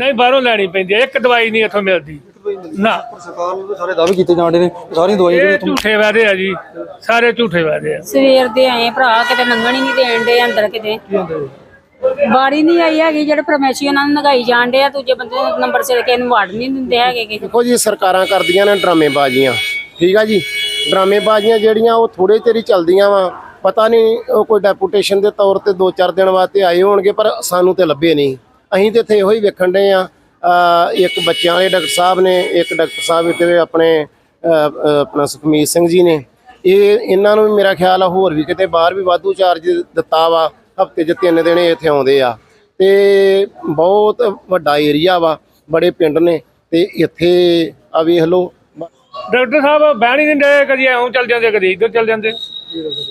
ਨਹੀਂ ਬਾਹਰੋਂ ਲੈਣੀ ਪੈਂਦੀ ਹੈ। ਇੱਕ ਦਵਾਈ ਨਹੀਂ ਇੱਥੋਂ ਮਿਲਦੀ। ਨਾ। ਸਰਕਾਰ ਨੂੰ ਸਾਰੇ ਦਾਅਵੇ ਕੀਤੇ ਜਾਂਦੇ ਨੇ। ਸਾਰੀਆਂ ਦਵਾਈਆਂ ਇਹ ਝੂਠੇ ਵਾਅਦੇ ਆ ਜੀ। ਸਾਰੇ ਝੂਠੇ ਵਾਅਦੇ ਆ। ਸਵੇਰ ਦੇ ਆਏ ਭਰਾ ਕਿਤੇ ਹੀ ਨਹੀਂ ਦੇਣ ਦੇ ਅੰਦਰ ਕਿਤੇ। ਬਾਰੀ ਨਹੀਂ ਆਈ ਹੈਗੀ ਜਿਹੜੇ ਪਰਮੇਸ਼ੀ ਉਹਨਾਂ ਨੂੰ ਨਗਾਈ ਜਾਂਦੇ ਆ। ਦੂਜੇ ਬੰਦੇ ਦਾ ਨੰਬਰ ਸਿਰ ਕੇ ਇਹਨੂੰ ਵਾੜ ਨਹੀਂ ਦਿੰਦੇ ਹੈਗੇ ਗੇ। ਦੇਖੋ ਜੀ ਸਰਕਾਰਾਂ ਕਰਦੀਆਂ ਨੇ ਡਰਾਮੇਬਾਜ਼ੀਆਂ। ਠੀਕ ਆ ਜੀ? ਡਰਾਮੇਬਾਜ਼ੀਆਂ ਜਿਹੜੀਆਂ ਉਹ ਥੋੜੇ ਚਿਰ ਹੀ ਚੱਲਦੀਆਂ ਵਾ। ਪਤਾ ਨਹੀਂ ਉਹ ਕੋਈ ਡੈਪੂਟੇਸ਼ਨ ਦੇ ਤੌਰ ਤੇ 2-4 ਦਿਨ ਵਾਸਤੇ ਆਏ ਹੋਣਗੇ ਪਰ ਸਾਨੂੰ ਤੇ ਲੱਭੇ ਨਹੀਂ। ਅਸੀਂ ਤੇ ਇੱਥੇ ਇਹੋ ਹੀ ਵੇਖਣ ਦੇ ਆ ਇੱਕ ਬੱਚਿਆਂ ਵਾਲੇ ਡਾਕਟਰ ਸਾਹਿਬ ਨੇ ਇੱਕ ਡਾਕਟਰ ਸਾਹਿਬ ਇੱਥੇ ਆਪਣੇ ਆਪਣਾ ਸੁਖਮੀਤ ਸਿੰਘ ਜੀ ਨੇ। ਇਹ ਇਹਨਾਂ ਨੂੰ ਵੀ ਮੇਰਾ ਖਿਆਲ ਆ ਹੋਰ ਵੀ ਕਿਤੇ ਬਾਹਰ ਵੀ ਵਾਧੂ ਚਾਰਜ ਦਿੱਤਾ ਵਾ ਹਫ਼ਤੇ 'ਚ ਤਿੰਨ ਦਿਨ ਇੱਥੇ ਆਉਂਦੇ ਆ। ਤੇ ਬਹੁਤ ਵੱਡਾ ਏਰੀਆ ਵਾ ਬੜੇ ਪਿੰਡ ਨੇ ਤੇ ਇੱਥੇ ਆ ਵੇਖ ਲਓ। ਡਾਕਟਰ ਸਾਹਿਬ ਬਹਿਣ ਹੀ ਨਹੀਂ ਦੇ ਕਦੀ ਐਉਂ ਚੱਲ ਜਾਂਦੇ ਕਦੀ ਇੱਧਰ ਚੱਲ ਜਾਂਦੇ।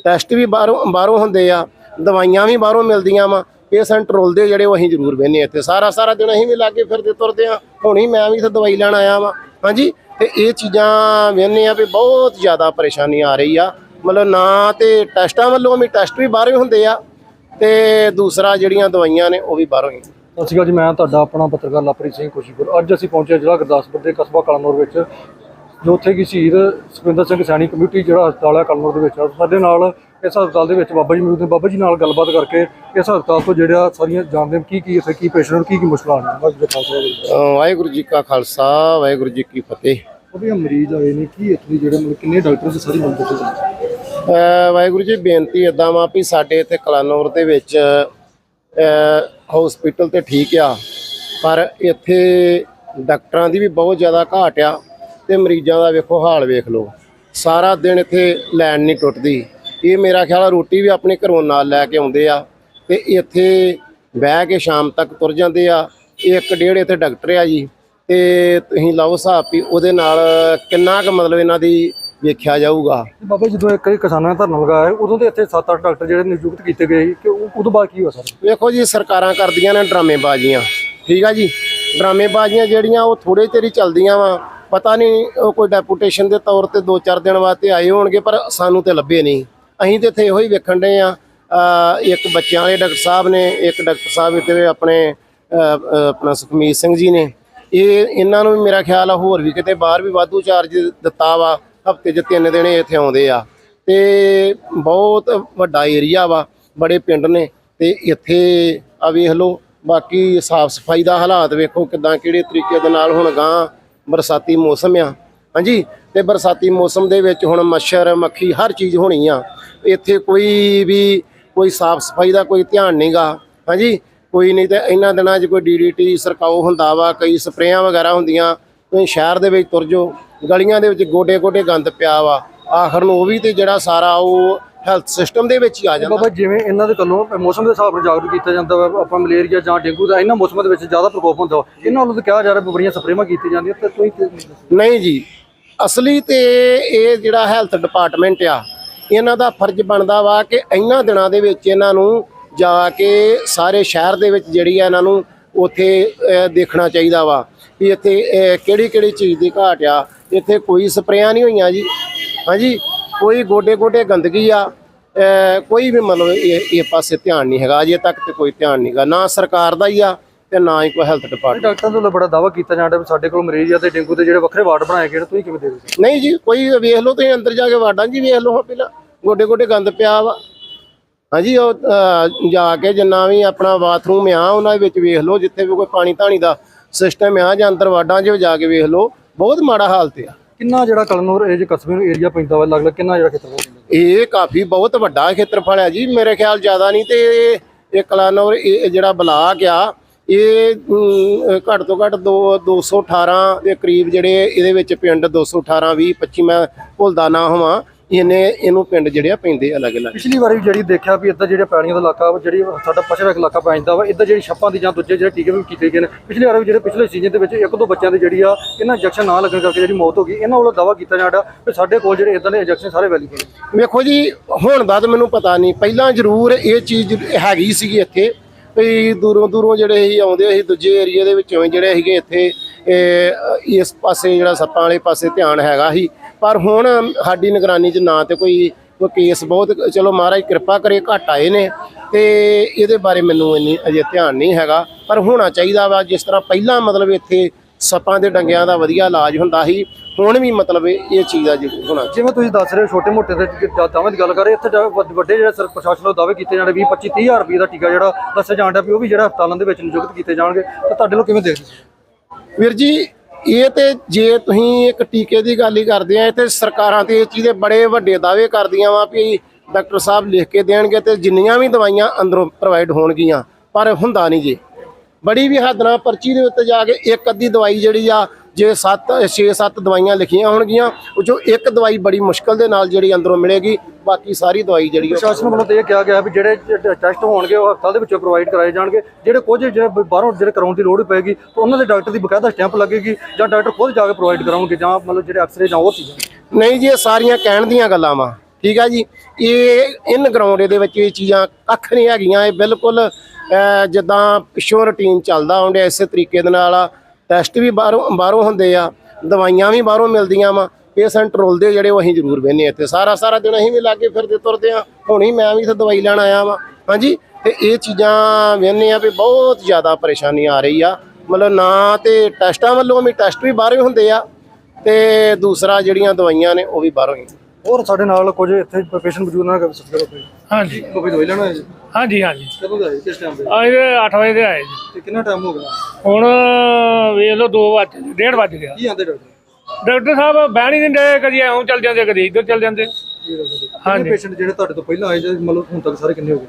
ਟੈਸਟ ਵੀ ਬਾਹਰੋਂ ਬਾਹਰੋਂ ਹੁੰਦੇ ਆ ਦਵਾਈਆਂ ਵੀ ਬਾਹਰੋਂ ਮਿਲਦੀਆਂ ਵਾ ਪੇਸ਼ੈਂਟ ਰੋਲਦੇ ਜਿਹੜੇ ਉਹ ਅਸੀਂ ਜ਼ਰੂਰ ਵੇਨੇ ਇੱਥੇ। ਸਾਰਾ ਸਾਰਾ ਦਿਨ ਅਸੀਂ ਵੀ ਲਾਗੇ ਫਿਰਦੇ ਤੁਰਦੇ ਆ। ਹੁਣ ਹੀ ਮੈਂ ਵੀ ਇੱਥੇ ਦਵਾਈ ਲੈਣ ਆਇਆ ਵਾਂ। ਹਾਂਜੀ? ਤੇ ਇਹ ਚੀਜ਼ਾਂ ਵੇਨੇ ਆ ਵੀ ਬਹੁਤ ਜ਼ਿਆਦਾ ਪਰੇਸ਼ਾਨੀ ਆ ਰਹੀ ਆ। ਮਤਲਬ ਨਾ ਤੇ ਟੈਸਟਾਂ ਵੱਲੋਂ ਵੀ ਟੈਸਟ ਵੀ ਬਾਹਰੋਂ ਹੁੰਦੇ ਆ ਤੇ ਦੂਸਰਾ ਜਿਹੜੀਆਂ ਦਵਾਈਆਂ ਨੇ ਉਹ ਵੀ ਬਾਹਰੋਂ ਹੀ। ਸਤਿ ਸ਼੍ਰੀ ਅਕਾਲ ਜੀ, ਮੈਂ ਤੁਹਾਡਾ ਆਪਣਾ ਪੱਤਰਕਾਰ ਲਵਪ੍ਰੀਤ ਸਿੰਘ ਖੁਸ਼ੀਪੁਰ ਅੱਜ ਅਸੀਂ ਪਹੁੰਚੇ ਜ਼ਿਲ੍ਹਾ ਗੁਰਦਾਸਪੁਰ ਦੇ ਕਸਬਾ ਕਲਨੌਰ ਵਿੱਚ। ਜੋ ਉੱਥੇ ਕਿ ਸ਼ਹੀਦ ਸੁਖਵਿੰਦਰ ਸਿੰਘ ਸੈਣੀ ਕਮਿਊਨਿਟੀ ਜਿਹੜਾ ਹਸਪਤਾਲ ਹੈ ਕਲਨੌਰ ਦੇ ਵਿੱਚ। ਆ। ਸਾਡੇ ਨਾਲ ਇਸ ਹਸਪਤਾਲ ਦੇ ਵਿੱਚ ਬਾਬਾ ਜੀ ਮੌਜੂਦ ਨੇ। ਬਾਬਾ ਜੀ ਨਾਲ ਗੱਲਬਾਤ ਕਰਕੇ ਇਸ ਹਸਪਤਾਲ ਤੋਂ ਜਿਹੜਾ ਸਾਰੀਆਂ ਜਾਣਦੇ ਹਾਂ ਕੀ ਕੀ ਇੱਥੇ ਕੀ ਪੇਸ਼ੈਂਟ ਨੂੰ ਕੀ ਕੀ ਮੁਸ਼ਕਲਾਂ ਖਾਲਸਾ ਵਾਹਿਗੁਰੂ ਜੀ ਕੀ ਖਾਲਸਾ ਵਾਹਿਗੁਰੂ ਜੀ ਕੀ ਫਤਿਹ। ਉਹਦੇ ਮਰੀਜ਼ ਆਏ ਨੇ ਕੀ ਇੱਥੇ ਜਿਹੜੇ ਮਤਲਬ ਕਿੰਨੇ ਡਾਕਟਰ ਤੇ ਸਾਰੀ ਬੰਦੇ ਤੇ ਅਹ ਵਾਹਿਗੁਰੂ ਜੀ ਬੇਨਤੀ ਇਦਾਂ ਵਾ ਵੀ ਸਾਡੇ ਇੱਥੇ ਕਲਾਨੌਰ ਦੇ ਵਿੱਚ ਹਸਪੀਟਲ ਤੇ ਠੀਕ ਆ ਪਰ ਇੱਥੇ ਡਾਕਟਰਾਂ ਦੀ ਵੀ ਬਹੁਤ ਜ਼ਿਆਦਾ ਘਾਟ ਆ। ਤੇ ਮਰੀਜ਼ਾਂ ਦਾ ਵੇਖੋ ਹਾਲ ਵੇਖ ਲਓ। ਸਾਰਾ ਦਿਨ ਇੱਥੇ ਲਾਈਨ ਨਹੀਂ ਟੁੱਟਦੀ। ਇਹ ਮੇਰਾ ਖਿਆਲ ਆ ਰੋਟੀ ਵੀ ਆਪਣੇ ਘਰੋਂ ਨਾਲ ਲੈ ਕੇ ਆਉਂਦੇ ਆ ਤੇ ਇੱਥੇ ਬਹਿ ਕੇ ਸ਼ਾਮ ਤੱਕ ਤੁਰ ਜਾਂਦੇ ਆ। ਇੱਕ ਡੇਢ ਇੱਥੇ ਡਾਕਟਰ ਆ ਜੀ ਤੇ ਤੁਸੀਂ ਲਾਓ ਹਿਸਾਬ ਵੀ ਉਹਦੇ ਨਾਲ ਕਿੰਨਾ ਕੁ ਮਤਲਬ ਇਹਨਾਂ ਦੀ ਵੇਖਿਆ ਜਾਊਗਾ। ਬਾਬਾ ਜਦੋਂ ਇੱਕ ਕਿਸਾਨਾਂ ਨੇ ਧਰਨਾ ਲਗਾਇਆ ਉਦੋਂ ਤੇ ਇੱਥੇ 7-8 ਡਾਕਟਰ ਜਿਹੜੇ ਨਿਯੁਕਤ ਕੀਤੇ ਗਏ ਕਿ ਉਹ- ਉਦੋਂ ਬਾਅਦ ਕੀ ਹੋਇਆ ਸਰ? ਵੇਖੋ ਜੀ ਸਰਕਾਰਾਂ ਕਰਦੀਆਂ ਨੇ ਡਰਾਮੇਬਾਜ਼ੀਆਂ। ਠੀਕ ਆ ਜੀ? ਡਰਾਮੇਬਾਜ਼ੀਆਂ ਜਿਹੜੀਆਂ ਉਹ ਥੋੜੇ ਚਿਰ ਹੀ ਚੱਲਦੀਆਂ ਵਾ। ਪਤਾ ਨਹੀਂ, ਉਹ ਕੋਈ ਡੈਪੂਟੇਸ਼ਨ ਦੇ ਤੌਰ ਤੇ 2-4 ਦਿਨ ਵਾਸਤੇ ਆਏ ਹੋਣਗੇ, ਪਰ ਸਾਨੂੰ ਤੇ ਲੱਭੇ ਨਹੀਂ। ਅਸੀਂ ਤੇ ਇੱਥੇ ਇਹੋ ਹੀ ਵੇਖਣ ਦੇ ਆ ਇੱਕ ਬੱਚਿਆਂ ਵਾਲੇ ਡਾਕਟਰ ਸਾਹਿਬ ਨੇ, ਇੱਕ ਡਾਕਟਰ ਸਾਹਿਬ ਇੱਥੇ ਆਪਣੇ ਆਪਣਾ ਸੁਖਮੀਤ ਸਿੰਘ ਜੀ ਨੇ। ਇਹ, ਇਹਨਾਂ ਨੂੰ ਵੀ ਮੇਰਾ ਖਿਆਲ ਆ, ਹੋਰ ਵੀ ਕਿਤੇ ਬਾਹਰ ਵੀ ਵਾਧੂ ਚਾਰਜ ਦਿੱਤਾ ਵਾ, ਹਫ਼ਤੇ 'ਚ ਤਿੰਨ ਦਿਨ ਇੱਥੇ ਆਉਂਦੇ ਆ। ਤੇ ਬਹੁਤ ਵੱਡਾ ਏਰੀਆ ਵਾ, ਬੜੇ ਪਿੰਡ ਨੇ, ਤੇ ਇੱਥੇ ਆ ਵੇਖ ਲਓ, ਬਾਕੀ ਸਾਫ਼ ਸਫ਼ਾਈ ਦਾ ਹਾਲਾਤ ਵੇਖੋ ਕਿਦਾਂ, ਕਿਹੜੇ ਤਰੀਕੇ ਦੇ ਨਾਲ ਹੁਣ ਗਾਂ ਬਰਸਾਤੀ ਮੌਸਮ ਆ। ਹਾਂਜੀ, ਤੇ ਬਰਸਾਤੀ ਮੌਸਮ ਦੇ ਵਿੱਚ ਹੁਣ ਮੱਛਰ, ਮੱਖੀ ਹਰ ਚੀਜ਼ ਹੋਣੀ ਆ। ਇੱਥੇ ਕੋਈ ਵੀ ਕੋਈ ਸਾਫ਼ ਸਫ਼ਾਈ ਦਾ ਕੋਈ ਧਿਆਨ ਨਹੀਂਗਾ ਹਾਂਜੀ, ਕੋਈ ਨਹੀਂ ਤੇ ਇਹਨਾਂ ਦਿਨਾਂ 'ਚ ਕੋਈ ਡੀਡੀਟੀ ਸਰਕਾਉ ਹੁੰਦਾ ਵਾ, ਕਈ ਸਪਰੇਆਂ ਵਗੈਰਾ ਹੁੰਦੀਆਂ, ਤੁਸੀਂ ਸ਼ਹਿਰ ਦੇ ਵਿੱਚ ਤੁਰ ਜਾਓ, ਗਲੀਆਂ ਦੇ ਵਿੱਚ ਗੋਡੇ ਗੋਡੇ ਗੰਦ ਪਿਆ ਵਾ। ਆਖਰ ਨੂੰ ਉਹ ਵੀ ਤੇ ਜਿਹੜਾ ਸਾਰਾ ਉਹ ਹੈਲਥ ਸਿਸਟਮ ਦੇ ਵਿੱਚ ਹੀ ਆ ਜਾਂਦਾ। ਬਾਬਾ ਜਿਵੇਂ ਇਹਨਾਂ ਦੇ ਵੱਲੋਂ ਮੌਸਮ ਦੇ ਹਿਸਾਬ ਨਾਲ ਜਾਗਰੂਕ ਕੀਤਾ ਜਾਂਦਾ ਵਾ ਆਪਾਂ ਮਲੇਰੀਆ ਜਾਂ ਡੇਂਗੂ ਦਾ ਇਹਨਾਂ ਮੌਸਮਾਂ ਦੇ ਵਿੱਚ ਜ਼ਿਆਦਾ ਪ੍ਰਕੋਪ ਹੁੰਦਾ ਵਾ ਇਹਨਾਂ ਵੱਲੋਂ ਤਾਂ ਕਿਹਾ ਜਾ ਰਿਹਾ ਬੜੀਆਂ ਸਪਰੇਆਂ ਕੀਤੀਆਂ ਜਾਂਦੀਆਂ ਤੇ ਤੁਸੀਂ ਨਹੀਂ ਜੀ ਅਸਲੀ ਤੇ ਇਹ ਜਿਹੜਾ ਹੈਲਥ ਡਿਪਾਰਟਮੈਂਟ ਆ ਇਹਨਾਂ ਦਾ ਫਰਜ਼ ਬਣਦਾ ਵਾ ਕਿ ਇਹਨਾਂ ਦਿਨਾਂ ਦੇ ਵਿੱਚ ਇਹਨਾਂ ਨੂੰ ਜਾ ਕੇ ਸਾਰੇ ਸ਼ਹਿਰ ਦੇ ਵਿੱਚ ਜਿਹੜੀ ਆ ਇਹਨਾਂ ਨੂੰ ਉੱਥੇ ਦੇਖਣਾ ਚਾਹੀਦਾ ਵਾ ਵੀ ਇੱਥੇ ਕਿਹੜੀ ਕਿਹੜੀ ਚੀਜ਼ ਦੀ ਘਾਟ ਆ ਇੱਥੇ ਕੋਈ ਸਪਰੇਆਂ ਨਹੀਂ ਹੋਈਆਂ ਜੀ। ਹਾਂਜੀ? ਕੋਈ ਗੋਡੇ ਗੋਡੇ ਗੰਦਗੀ ਆ ਕੋਈ ਵੀ ਮਤਲਬ ਇਹ ਇਹ ਪਾਸੇ ਧਿਆਨ ਨਹੀਂ ਹੈਗਾ ਅਜੇ ਤੱਕ ਤੇ ਕੋਈ ਧਿਆਨ ਨਹੀਂਗਾ ਨਾ ਸਰਕਾਰ ਦਾ ਹੀ ਆ ਤੇ ਨਾ ਹੀ ਕੋਈ ਹੈਲਥ ਡਿਪਾਰਟਮੈਂਟ ਡਾਕਟਰਾਂ ਵੱਲੋਂ ਬੜਾ ਦਾਵਾ ਕੀਤਾ ਜਾਂਦਾ ਵੀ ਸਾਡੇ ਕੋਲ ਮਲੇਰੀਆ ਤੇ ਡੇਂਗੂ ਦੇ ਜਿਹੜੇ ਵੱਖਰੇ ਵਾਰਡ ਬਣਾਏ ਗਏ ਨੇ ਤੁਸੀਂ ਕਿਵੇਂ ਦੇਖਦੇ ਹੋ? ਨਹੀਂ ਜੀ ਕੋਈ ਵੇਖ ਲਓ ਤੁਸੀਂ ਅੰਦਰ ਜਾ ਕੇ ਵਾਰਡਾਂ ਜੀ ਵੇਖ ਲਓ ਪਹਿਲਾਂ। ਗੋਡੇ ਗੋਡੇ ਗੰਦ ਪਿਆ ਵਾ। ਹਾਂਜੀ ਉਹ ਜਾ ਕੇ ਜਿੰਨਾ ਵੀ ਆਪਣਾ ਬਾਥਰੂਮ ਆ ਉਹਨਾਂ ਦੇ ਵਿੱਚ ਵੇਖ ਲਓ ਜਿੱਥੇ ਵੀ ਕੋਈ ਪਾਣੀ ਧਾਣੀ ਦਾ ਸਿਸਟਮ ਆ ਜਾਂ ਅੰਦਰ ਵਾਰਡਾਂ 'ਚ ਜਾ ਕੇ ਵੇਖ ਲਓ ਬਹੁਤ ਮਾੜਾ ਹਾਲਤ ਆ। ਕਿੰਨਾ ਜਿਹੜਾ ਕਲਨੌਰ ਇਹ ਜੇ ਕਸਬੇ ਨੂੰ ਏਰੀਆ ਪੈਂਦਾ ਵਾ ਅਲੱਗ ਅਲੱਗ ਕਿੰਨਾ ਜਿਹੜਾ ਖੇਤਰ ਪੈਂਦਾ? ਇਹ ਕਾਫੀ ਬਹੁਤ ਵੱਡਾ ਖੇਤਰਫਲ ਹੈ ਜੀ, ਮੇਰੇ ਖਿਆਲ ਜ਼ਿਆਦਾ ਨਹੀਂ ਤੇ ਇਹ- ਇਹ ਕਲਾਨੌਰ ਇਹ ਜਿਹੜਾ ਬਲਾਕ ਆ, ਇਹ ਘੱਟ ਤੋਂ ਘੱਟ ਦੋ 218 ਦੇ ਕਰੀਬ ਜਿਹੜੇ ਇਹਦੇ ਵਿੱਚ ਪਿੰਡ 218 20 25 ਮੈਂ ਭੁੱਲਦਾ ਨਾ ਹੋਵਾਂ। ਇਹਨੇ ਇਹਨੂੰ ਪਿੰਡ ਜਿਹੜੇ ਆ ਪੈਂਦੇ ਅਲੱਗ-ਅਲੱਗ। ਪਿਛਲੀ ਵਾਰੀ ਵੀ ਜਿਹੜੀ ਦੇਖਿਆ ਵੀ ਇੱਦਾਂ ਜਿਹੜੇ ਪੈਣੀਆਂ ਦਾ ਇਲਾਕਾ ਵਾ, ਜਿਹੜੀ ਸਾਡਾ ਪਛੜਾ ਇਲਾਕਾ ਪੈਂਦਾ ਵਾ ਇੱਦਾਂ ਜਿਹੜੀ ਛੱਪਾਂ ਦੀ ਜਾਂ ਦੂਜੇ ਜਿਹੜੇ ਟੀਕੇ ਵੀ ਕੀਤੇ ਗਏ ਨੇ ਪਿਛਲੀ ਵਾਰ ਵੀ ਜਿਹੜੇ ਪਿਛਲੇ ਸੀਜ਼ਨ ਦੇ ਵਿੱਚ ਇੱਕ ਦੋ ਬੱਚਿਆਂ ਦੀ ਜਿਹੜੀ ਆ ਇਹਨਾਂ ਇੰਜੈਕਸ਼ਨ ਨਾ ਲੱਗਣ ਕਰਕੇ ਜਿਹੜੀ ਮੌਤ ਹੋ ਗਈ ਇਹਨਾਂ ਵੱਲੋਂ ਦਾਵਾ ਕੀਤਾ ਜਾਂਦਾ ਵੀ ਸਾਡੇ ਕੋਲ ਜਿਹੜੇ ਇਦਾਂ ਦੇ ਇੰਜੈਕਸ਼ਨ ਸਾਰੇ ਅਵੇਲੇਬਲ ਨੇ। ਵੇਖੋ ਜੀ ਹੁਣ ਦਾ ਤਾਂ ਮੈਨੂੰ ਪਤਾ ਨਹੀਂ ਪਹਿਲਾਂ ਜ਼ਰੂਰ ਇਹ ਚੀਜ਼ ਹੈਗੀ ਸੀਗੀ ਇੱਥੇ ਵੀ ਦੂਰੋਂ ਦੂਰੋਂ ਜਿਹੜੇ ਸੀ ਆਉਂਦੇ ਸੀ ਦੂਜੇ ਏਰੀਆ ਦੇ ਵਿੱਚੋਂ ਹੀ ਜਿਹੜੇ ਸੀਗੇ ਇੱਥੇ ਇਹ, ਇਸ ਪਾਸੇ ਜਿਹੜਾ ਸੱਪਾਂ ਵਾਲੇ ਪਾਸੇ ਧਿਆਨ ਹੈਗਾ ਸੀ ਪਰ ਹੁਣ ਸਾਡੀ ਨਿਗਰਾਨੀ 'ਚ ਨਾ ਤੇ ਕੋਈ ਕੋਈ ਕੇਸ ਬਹੁਤ ਚਲੋ ਮਹਾਰਾਜ ਕਿਰਪਾ ਕਰੇ ਘੱਟ ਆਏ ਨੇ ਤੇ ਇਹਦੇ ਬਾਰੇ ਮੈਨੂੰ ਇੰਨੀ ਅਜੇ ਧਿਆਨ ਨਹੀਂ ਹੈਗਾ ਪਰ ਹੋਣਾ ਚਾਹੀਦਾ ਵਾ ਜਿਸ ਤਰ੍ਹਾਂ ਪਹਿਲਾਂ ਮਤਲਬ ਇੱਥੇ ਸੱਪਾਂ ਦੇ ਡੰਗਿਆਂ ਦਾ ਵਧੀਆ ਇਲਾਜ ਹੁੰਦਾ ਸੀ ਹੁਣ ਵੀ ਮਤਲਬ ਇਹ ਚੀਜ਼ ਦਾ ਹੋਣਾ ਜਿਵੇਂ ਤੁਸੀਂ ਦੱਸ ਰਹੇ ਹੋ ਛੋਟੇ ਮੋਟੇ ਦੇ ਦਾਅਵੇ ਦੀ ਗੱਲ ਕਰ ਰਹੇ ਇੱਥੇ ਵੱਡ- ਵੱਡੇ ਜਿਹੜੇ ਸਰ ਪ੍ਰਸ਼ਾਸਨ ਵੱਲੋਂ ਦਾਅਵੇ ਕੀਤੇ ਜਾਂਦੇ 20 25 30000 ਰੁਪਏ ਦਾ ਟੀਕਾ ਜਿਹੜਾ ਦੱਸਿਆ ਜਾਂਦਾ ਵੀ ਉਹ ਵੀ ਜਿਹੜਾ ਹਸਪਤਾਲਾਂ ਦੇ ਵਿੱਚ ਨਿਯੁਕਤ ਕੀਤੇ ਜਾਣਗੇ ਤੇ ਤੁਹਾਡੇ ਲੋਕ ਕਿਵੇਂ ਦੇਖਦੇ? ਵੀਰ ਜੀ ਇਹ ਤੇ ਜੇ ਤੁਸੀਂ ਇੱਕ ਟੀਕੇ ਦੀ ਗੱਲ ਹੀ ਕਰਦੇ ਆ ਇਹ ਤੇ ਸਰਕਾਰਾਂ ਤੇ ਇਹ ਚੀਜ਼ ਦੇ ਬੜੇ ਵੱਡੇ ਦਾਅਵੇ ਕਰਦੀਆਂ ਵਾ ਵੀ ਡਾਕਟਰ ਸਾਹਿਬ ਲਿਖ ਕੇ ਦੇਣਗੇ ਤੇ ਜਿੰਨੀਆਂ ਵੀ ਦਵਾਈਆਂ ਅੰਦਰੋਂ ਪ੍ਰੋਵਾਈਡ ਹੋਣਗੀਆਂ, ਪਰ ਹੁੰਦਾ ਨਹੀਂ ਜੀ। ਬੜੀ ਵੀ ਹੱਦ ਨਾਲ ਪਰਚੀ ਦੇ ਉੱਤੇ ਜਾ ਕੇ ਇੱਕ ਅੱਧੀ ਦਵਾਈ ਜਿਹੜੀ ਆ ਜੇ 7 6-7 ਦਵਾਈਆਂ ਲਿਖੀਆਂ ਹੋਣਗੀਆਂ ਉਹ ਚੋਂ ਇੱਕ ਦਵਾਈ ਬੜੀ ਮੁਸ਼ਕਲ ਦੇ ਨਾਲ ਜਿਹੜੀ ਅੰਦਰੋਂ ਮਿਲੇਗੀ ਬਾਕੀ ਸਾਰੀ ਦਵਾਈ ਜਿਹੜੀ ਪ੍ਰਸ਼ਾਸਨ ਵੱਲੋਂ ਤਾਂ ਇਹ ਕਿਹਾ ਗਿਆ ਵੀ ਜਿਹੜੇ ਟੈਸਟ ਹੋਣਗੇ ਉਹ ਹਸਪਤਾਲ ਦੇ ਵਿੱਚੋਂ ਪ੍ਰੋਵਾਈਡ ਕਰਾਏ ਜਾਣਗੇ। ਜਿਹੜੇ ਕੁਝ ਜਿਹੜੇ ਬਾਹਰੋਂ ਜਿਹੜੇ ਕਰਾਉਣ ਦੀ ਲੋੜ ਪਏਗੀ ਤਾਂ ਉਹਨਾਂ ਦੇ ਡਾਕਟਰ ਦੀ ਬਕਾਇਦਾ ਸਟੈਂਪ ਲੱਗੇਗੀ ਜਾਂ ਡਾਕਟਰ ਖੁਦ ਜਾ ਕੇ ਪ੍ਰੋਵਾਈਡ ਕਰਾਉਣਗੇ ਜਾਂ ਮਤਲਬ ਜਿਹੜੇ ਅਕਸਰੇ ਜਾਂ ਉਹ ਚੀਜ਼ਾਂ। ਨਹੀਂ ਜੀ ਇਹ ਸਾਰੀਆਂ ਕਹਿਣ ਦੀਆਂ ਗੱਲਾਂ ਵਾ ਠੀਕ ਆ ਜੀ? ਇਹ ਇਨ ਗਰਾਊਂਡ ਦੇ ਵਿੱਚ ਇਹ ਚੀਜ਼ਾਂ ਕੱਖ ਨਹੀਂ ਹੈਗੀਆਂ ਇਹ ਬਿਲਕੁਲ ਜਿੱਦਾਂ ਪਿਛੋਂ ਰੁਟੀਨ ਚੱਲਦਾ ਆਉਂਦਿਆ ਇਸੇ ਤਰੀਕੇ ਦੇ ਨਾਲ ਟੈਸਟ ਵੀ ਬਾਹਰੋਂ ਬਾਹਰੋਂ ਹੁੰਦੇ ਆ, ਦਵਾਈਆਂ ਵੀ ਬਾਹਰੋਂ ਮਿਲਦੀਆਂ ਵਾ, ਪੇਸ਼ੈਂਟ ਰੋਲਦੇ ਜਿਹੜੇ ਉਹ ਅਸੀਂ ਜ਼ਰੂਰ ਵੇਨੇ ਇੱਥੇ। ਸਾਰਾ ਸਾਰਾ ਦਿਨ ਅਸੀਂ ਵੀ ਲਾਗੇ ਫਿਰਦੇ ਤੁਰਦੇ ਆ ਹੁਣੀ ਮੈਂ ਵੀ ਇੱਥੇ ਦਵਾਈ ਲੈਣ ਆਇਆ ਵਾਂ। ਹਾਂਜੀ, ਤੇ ਇਹ ਚੀਜ਼ਾਂ ਵੇਨੇ ਆ ਵੀ ਬਹੁਤ ਜ਼ਿਆਦਾ ਪਰੇਸ਼ਾਨੀ ਆ ਰਹੀ ਆ। ਮਤਲਬ ਨਾ ਤੇ ਟੈਸਟਾਂ ਵੱਲੋਂ ਵੀ ਟੈਸਟ ਵੀ ਬਾਹਰੋਂ ਹੀ ਹੁੰਦੇ ਆ, ਤੇ ਦੂਸਰਾ ਜਿਹੜੀਆਂ ਦਵਾਈਆਂ ਨੇ ਉਹ ਵੀ ਬਾਹਰੋਂ ਹੀ। ਹੋਰ ਸਾਡੇ ਨਾਲ ਕੁਝ ਇੱਥੇ ਪੇਸ਼ੈਂਟ ਮੌਜੂਦ ਨਾਲ ਗੱਲ ਸੱਚ ਕਰੋ ਹਾਂਜੀ। ਕੋਈ ਦਵਾਈ ਲੈਣਾ ਹੈ ਜੀ? ਹਾਂਜੀ ਹਾਂਜੀ। ਕਦੋਂ ਦਾ ਹੈ ਕਿਸ ਟਾਈਮ ਤੇ ਆ ਇਹ 8 ਵਜੇ ਦੇ ਆਏ ਜੀ। ਤੇ ਕਿੰਨਾ ਟਾਈਮ ਹੋ ਗਿਆ? ਹੁਣ ਵੇਖ ਲਓ 2 ਵਜੇ ਡੇਢ ਵੱਜ ਗਿਆ। ਕੀ ਆਂਦੇ ਡਾਕਟਰ? ਡਾਕਟਰ ਸਾਹਿਬ ਬਹਿਣ ਹੀ ਨਹੀਂ ਦੇ ਕਦੀ ਐਉਂ ਚੱਲ ਜਾਂਦੇ ਕਦੀ ਇੱਧਰ ਚੱਲ ਜਾਂਦੇ। ਹਾਂਜੀ। ਪੇਸ਼ੈਂਟ ਜਿਹੜੇ ਤੁਹਾਡੇ ਤੋਂ ਪਹਿਲਾਂ ਆਏ ਜਿਹੜੇ ਮਤਲਬ ਹੁਣ ਤੱਕ ਸਾਰੇ ਕਿੰਨੇ ਹੋ ਗਏ?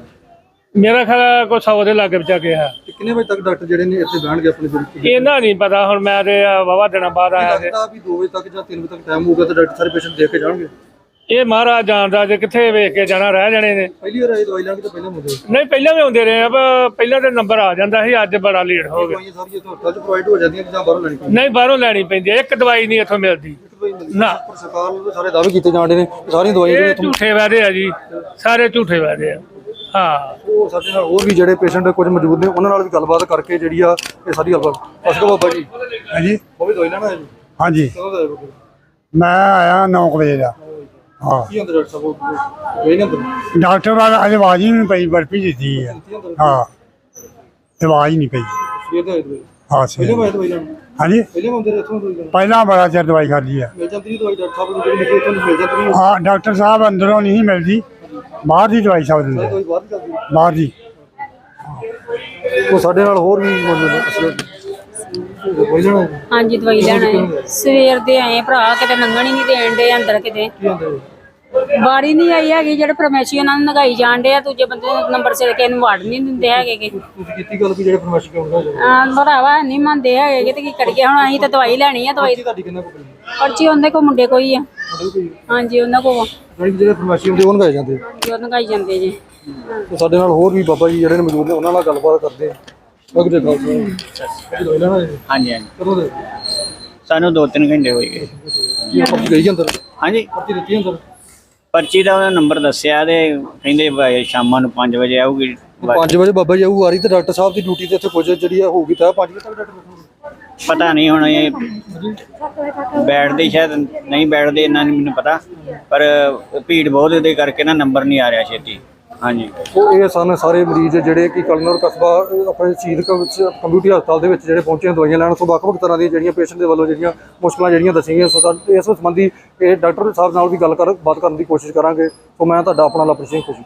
ਮੇਰਾ ਖਿਆਲ ਕੋਈ 100 ਦੇ ਲਾਗੇ ਵਿਚਾ ਗਿਆ ਤੇ ਕਿੰਨੇ ਵਜੇ ਤੱਕ ਡਾਕਟਰ ਜਿਹੜੇ ਨੇ ਇੱਥੇ ਬਹਿਣਗੇ ਆਪਣੇ ਬਿਲਕੁਲ ਇਹਨਾਂ ਨਹੀਂ ਪਤਾ ਹੁਣ ਮੈਂ ਤੇ ਵਾਵਾ ਦਿਨਾਂ ਬਾਅਦ ਆਇਆ ਤੇ ਲੱਗਦਾ ਵੀ 2 ਵਜੇ ਤੱਕ ਜਾਂ 3 ਵਜੇ ਤੱਕ ਟਾਈਮ ਹੋਊਗਾ ਤਾਂ ਡਾਕਟਰ ਸਾਰੇ ਪੇਸ਼ੈਂਟ ਦੇਖ ਕੇ ਜਾਣਗੇ। ਇਹ ਮਹਾਰਾਜ ਜਾਣਦਾ ਜੇ ਕਿੱਥੇ ਵੇਖ ਕੇ ਜਾਣਾ ਰਹਿ ਜਾਣੇ ਨੇ। ਪਹਿਲੀ ਵਾਰ ਆਏ ਦਵਾਈ ਲੈਣ ਕੇ ਤਾਂ ਪਹਿਲਾਂ ਮੁੰਡੇ? ਨਹੀਂ ਪਹਿਲਾਂ ਵੀ ਆਉਂਦੇ ਰਹੇ ਆ ਪਰ ਪਹਿਲਾਂ ਤੇ ਨੰਬਰ ਆ ਜਾਂਦਾ ਸੀ ਅੱਜ ਬੜਾ ਲੇਟ ਹੋ ਗਿਆ। ਦਵਾਈਆਂ ਸਾਰੀਆਂ ਤੋਂ ਹਸਪਤਾਲ ਚ ਪ੍ਰੋਵਾਈਡ ਹੋ ਜਾਂਦੀਆਂ ਜਾਂ ਬਾਹਰੋਂ ਲੈਣੀ ਪੈਂਦੀ? ਨਹੀਂ ਬਾਹਰੋਂ ਲੈਣੀ ਪੈਂਦੀ ਹੈ ਇੱਕ ਦਵਾਈ ਨਹੀਂ ਇੱਥੋਂ ਮਿਲਦੀ। ਨਾ। ਪਰ ਸਰਕਾਰ ਵੱਲੋਂ ਸਾਰੇ ਦਾਅਵੇ ਕੀਤੇ ਜਾਂਦੇ ਨੇ ਕਿ ਸਾਰੀਆਂ ਦਵਾਈਆਂ ਇਹ ਜਿਹੜੀਆਂ ਝੂਠੇ ਵਾਅਦੇ ਆ ਜੀ ਸਾਰੇ ਝੂਠੇ ਵਾਅਦੇ ਆ। ਹਾਂ। ਉਹ ਸਾਡੇ ਨਾਲ ਹੋਰ ਵੀ ਜਿਹੜੇ ਪੇਸ਼ੈਂਟ ਕੁਝ ਮੌਜੂਦ ਨੇ ਉਹਨਾਂ ਨਾਲ ਵੀ ਗੱਲਬਾਤ ਕਰਕੇ ਜਿਹੜੀ ਆ ਇਹ ਸਾਰੀ ਗੱਲਬਾਤ। ਅਸਕੋ ਬਾਬਾ ਜੀ। ਹਾਂਜੀ। ਉਹ ਵੀ ਦਵਾਈ ਲੈਣਾ ਹੈ ਜੀ? ਹਾਂਜੀ। ਕਦੋਂ ਦਾ ਹੈ ਬਾਬਾ ਜੀ? ਮੈਂ ਆਇਆ 9 ਵਜੇ ਦਾ। ਹਾਂ। ਕੀ ਅੰਦਰ ਡਾਕਟਰ ਸਾਹਿਬ ਉਹ ਅੰਦਰ? ਡਾਕਟਰ ਬਾਦ ਅਜੇ ਆਵਾਜ਼ ਹੀ ਨਹੀਂ ਪਈ ਬਰਫੀ ਦਿੱਤੀ ਹੈ ਅੰਦਰ ਹਾਂ। ਤੇ ਆਵਾਜ਼ ਹੀ ਨਹੀਂ ਪਈ। ਇਹ ਤਾਂ ਹੈ ਦਵਾਈ? ਹਾਂ ਪਹਿਲੇ ਸਹੀ ਮੈਂ ਦਵਾਈ ਲੈਣਾ? ਹਾਂਜੀ? ਪਹਿਲੇ ਮੈਂ ਅੰਦਰ ਇੱਥੋਂ ਦਵਾਈ ਲੈਣਾ? ਪਹਿਲਾਂ ਬੜਾ ਚਿਰ ਦਵਾਈ ਖਾਧੀ ਹੈ ਮਿਲ ਜਾਂਦੀ ਨਹੀਂ ਦਵਾਈ ਡਾਕਟਰ ਸਾਹਿਬ ਨੂੰ ਜਿਹੜੀ ਲਿਖੀ ਇੱਥੋਂ ਮਿਲ ਜਾਂਦੀ ਨਹੀਂ। ਹਾਂ ਡਾਕਟਰ ਸਾਹਿਬ ਅੰਦਰੋਂ ਨਹੀਂ ਮਿਲਦੀ। ਬਾਹਰ ਦੀ ਦਵਾਈ ਸਭ ਦਿੰਦੇ ਦਵਾਈ ਬਾਹਰ ਦੀ ਬਾਹਰ ਦੀ। ਉਹ ਸਾਡੇ ਨਾਲ ਹੋਰ ਵੀ ਮੌਜੂਦ ਨੇ ਅਸਲ ਦਵਾਈ ਲੈਣਾ ਹੈ ਹਾਂਜੀ ਦਵਾਈ ਲੈਣਾ ਹੈ ਸਵੇਰ ਦੇ ਆਏ ਭਰਾ ਕਿਤੇ ਹੀ ਨਹੀਂ ਦੇਣ ਦੇ ਅੰਦਰ ਕਿਤੇ। ਕੀ ਨਹੀਂ ਆਈ ਹੈਗੀ ਜਿਹੜੇ ਪਰਮੇਸ਼ੀ ਉਹਨਾਂ ਨੂੰ ਨਗਾਈ ਜਾਂਦੇ ਆ ਦੂਜੇ ਬੰਦੇ ਦਾ ਨੰਬਰ ਸਿਰ ਕੇ ਇਹਨੂੰ ਵਾੜ ਨਹੀਂ ਦਿੰਦੇ ਹੈਗੇ ਤੁਸੀਂ ਕੀਤੀ ਗੱਲ ਵੀ ਜਿਹੜੇ ਫਰਮਾਇਸ਼ ਕਿਉਂ ਹੁੰਦਾ ਜੀ ਆ ਭਰਾਵਾ ਨਹੀਂ ਮੰਨਦੇ ਹੈਗੇ ਤੇ ਕੀ ਕਰੀਏ? ਹੁਣ ਅਸੀਂ ਤਾਂ ਦਵਾਈ ਲੈਣੀ ਆ ਦਵਾਈ ਤੁਹਾਡੀ ਕਿੰਨਾ ਕੁ ਪਈ ਪਰਚੀ ਉਹਦੇ ਕੋ ਮੁੰਡੇ ਕੋਈ ਆ। ਹਾਂਜੀ ਉਹਨਾਂ ਕੋ ਜਿਹੜੀ ਜਿਹੜੇ ਫਰਮਾਇਸ਼ੀ ਹੁੰਦੇ ਉਹ ਨਗਾਏ ਜਾਂਦੇ? ਜੋ ਨਗਾਈ ਜਾਂਦੇ ਜੀ। ਤੇ ਸਾਡੇ ਨਾਲ ਹੋਰ ਵੀ ਬਾਬਾ ਜੀ ਜਿਹੜੇ ਨੇ ਮੌਜੂਦ ਨੇ ਉਹਨਾਂ ਨਾਲ ਗੱਲਬਾਤ ਕਰਦੇ ਆ। ਹਾਂਜੀ ਹਾਂਜੀ। ਕਦੋਂ ਦੇ? ਸਾਨੂੰ 2-3 ਘੰਟੇ ਹੋਏ ਗਏ। ਕੀ ਪਰਚੀ ਗਈ ਅੰਦਰ? ਹਾਂਜੀ। ਪਰਚੀ ਦਿੱਤੀ ਅੰਦਰ? ਪਰਚੀ ਦਾ ਉਹਨਾਂ ਨੰਬਰ ਦੱਸਿਆ ਤੇ ਕਹਿੰਦੇ ਵੀ ਸ਼ਾਮਾਂ ਨੂੰ 5 ਵਜੇ ਆਊਗੀ। 5 ਵਜੇ ਬਾਬਾ ਜੀ ਆਊ ਆ ਰਹੀ ਤੇ ਡਾਕਟਰ ਸਾਹਿਬ ਦੀ ਡਿਊਟੀ ਤੇ ਇੱਥੇ ਪੁੱਜ ਜਿਹੜੀ ਆ ਹੋਊਗੀ ਤਾਂ 5 ਵਜੇ ਤੱਕ ਡਾਕਟਰ ਪਤਾ ਨਹੀਂ ਹੁਣ ਇਹ ਬੈਠਦੇ ਸ਼ਾਇਦ ਨਹੀਂ ਬੈਠਦੇ ਇੰਨਾ ਨਹੀਂ ਮੈਨੂੰ ਪਤਾ ਪਰ ਭੀੜ ਬਹੁਤ ਉਹਦੇ ਕਰਕੇ ਨਾ ਨੰਬਰ ਨਹੀਂ ਆ ਰਿਹਾ ਛੇਤੀ। ਹਾਂਜੀ। ਸੋ ਇਹ ਸਨ ਸਾਰੇ ਮਰੀਜ਼ ਜਿਹੜੇ ਕਿ ਕਲਨਰ ਕਸਬਾ ਅਹ, ਆਪਣੇ ਸ਼ਹੀਦ ਕ- ਵਿੱਚ ਕਮਿਊਨਿਟੀ ਹਸਪਤਾਲ ਦੇ ਵਿੱਚ ਜਿਹੜੇ ਪਹੁੰਚੇ ਹਨ ਦਵਾਈਆਂ ਲੈਣ ਸੋ ਵੱਖ-ਵੱਖ ਤਰ੍ਹਾਂ ਦੀਆਂ ਜਿਹੜੀਆਂ ਪੇਸ਼ੈਂਟ ਦੇ ਵੱਲੋਂ ਜਿਹੜੀਆਂ ਮੁਸ਼ਕਲਾਂ ਜਿਹੜੀਆਂ ਦੱਸੀਆਂ ਗਈਆਂ। ਸੋ ਸਾਨੂੰ ਇਸ ਸੰਬੰਧੀ ਇਹ ਡਾਕਟਰ ਸਾਹਿਬ ਨਾਲ ਵੀ ਗੱਲ ਕਰ ਬਾਤ ਕਰਨ ਦੀ ਕੋਸ਼ਿਸ਼ ਕਰਾਂਗੇ। ਸੋ ਮੈਂ ਤੁਹਾਡਾ ਆਪਣਾ ਲਵਪ੍ਰੀਤ ਸਿੰਘ ਖੁਸ਼ੀ।